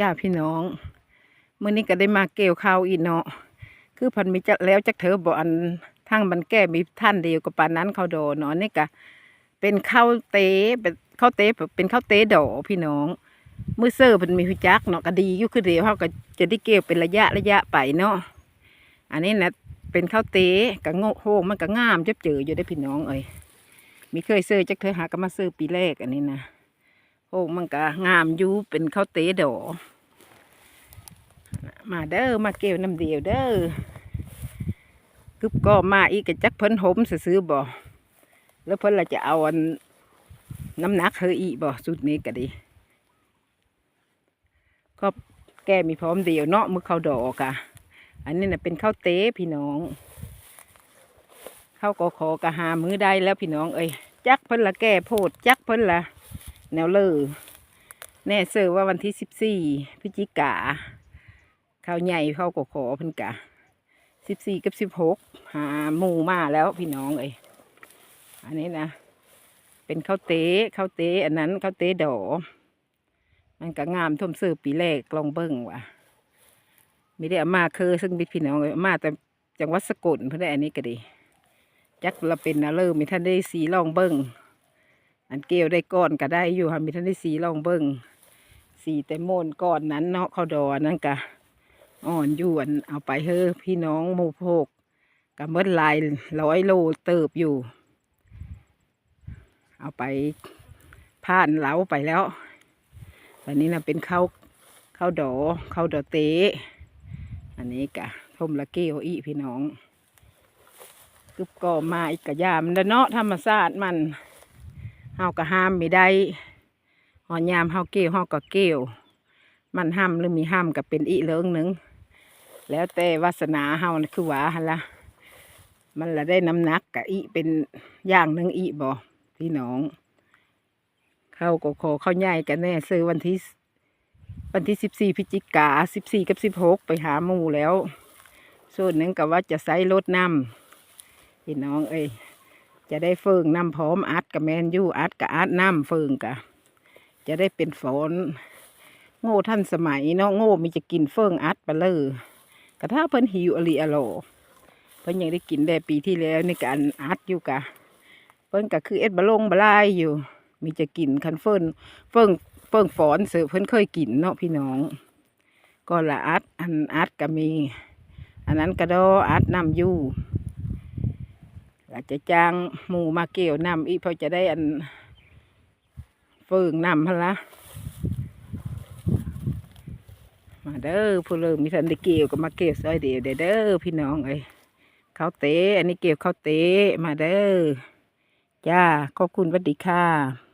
จ้าพี่น้องเมื้อนี้ก็ได้มาเกี่ยวข้าวอีเนาะคือพันมีจักแล้วจักเถอบ่อันทางมันแก้มีท่านเดียวกับปานนั้นเขาโดเนาะนี่ก็เป็นข้าวเตเป็นข้าวเตเป็นข้าวเตดอพี่น้องมื้อเซอร์เพิ่นมีพิจักเนาะก็ดีอยู่คือเดียวเฮาก็จะได้เกี่ยวเป็นระยะระยะไปเนาะอันนี้นะเป็นข้าวเตก็โง่โหมันก็งามจับเจออยู่ได้พี่น้องเอ้ยมีเคยซื้อจักเถอหาก็มาซื้อปีแรกอันนี้นะ โอ้มันก็งามยูเป็นข้าวเต๋ดอมาเด้อมาเกี่ยวน้ำเดียวเด้อกึบก็มาอีกกะจักเพิ่นหมซื้อบ่แล้วเพิ่นละจะเอาอันน้ำหนักเฮออีบ่สุดนี้ก็ดี ก็แกมีพร้อมเดียวเนาะมือข้าวดอกอะอันนี้นะเป็นข้าวเต๋พี่น้องข้าวกอขอกะหามือได้แล้วพี่น้องเอ้ยจักเพิ่นละแก้โพดจักเพิ่นละ แนวเลอแน่เซอร์ว่าวันที่สิบสี่พฤศจิกาข้าวใหญ่ข้าวกขอเพิ่นกะสิบสี่กับสิบหกหาหมูมาแล้วพี่น้องเอ้ยอันนี้นะ เป็นข้าวเต๊ข้าวเต๊อันนั้นข้าวเต๊ดอมันก็งามท่มซื้อปีแรกลองเบิ้งว่ะไม่ได้อามาเคือซึ่งพี่น้องเลยเอมาแต่จังหวัดสกลเพื่อนได้อันนี้ก็ดี จักเราเป็นนะเริ่มมีท่านได้สีลองเบิ้ง อันเกลียวได้ก้อนก็ได้อยู่ค่ะมีท่านได้สีลองเบิ้งสีแต่โมนก้อนนั้นเนาะเขาดอนั่นกะอ่อนยวนเอาไปเฮ้อพี่น้องหมูโพกกับเมื่อลายร้อยโลเติบอยู่ เอาไปผ่านเหลาไปแล้ววันนี้นะเป็นข้าวข้าวดอข้าวดอเตะอันนี้กะทมละเกลียวอีพี่น้องกึบก็มาอีกกะยามแล้วเนาะธรรมชาติมัน เฮาก็ห้ามไม่ได้หอนยามเฮาเกี่ยวเฮาก็เกี่ยว มันห้ามหรือมีห้ามก็เป็นอีเลิงหนึ่งแล้วแต่วาสนาเฮานะคือว่าหั่นละมันละได้น้ำหนักกะอีเป็นอย่างหนึ่งอีบ่พี่น้องเข้าก็ขอเข้าใหญ่กันแน่ซื้อวันที่วันที่สิบสี่พฤศจิกาสิบสี่กับสิบหกไปหาหมูแล้ว ส่วนหนึ่งก็ว่าจะใส่รถน้ำพี่น้องเอ้ย จะได้เฟิงน้ำพร้อมอัดกับแมนยูอัดกับอัดน้ำเฟิงกะจะได้เป็นฝนโง่ท่านสมัยเนาะโง่มีจะกินเฟิงอัดไปเลยกระถ้าเพิ่นหิวอริอโลเพิ่นยังได้กินได้ปีที่แล้วในการอัดอยู่กะ เพิ่นก็คือเอ็ดบะลงบะลายอยู่ มีจะกินคันเฟินเฟิงเฟิงฝอนเสือเพิ่นเคยกินเนาะพี่น้อง ก็ละอัดอันอัดก็มี อันนั้นกระดออัดน้ำยู่ อาจจะจ้างหมูมาเกี่ยวนำอีกเพอจะได้อันเฟิงนำพละมาเด้อผู้เริ่มมีสันได้เกี่ยวก็มาเกี่ยวซอยเดียวเด้อพี่น้องเอ้ยข้าวเตะอันนี้เกี่ยวข้าวเตะมาเด้อจ้าขอบคุณวัสดีค่ะ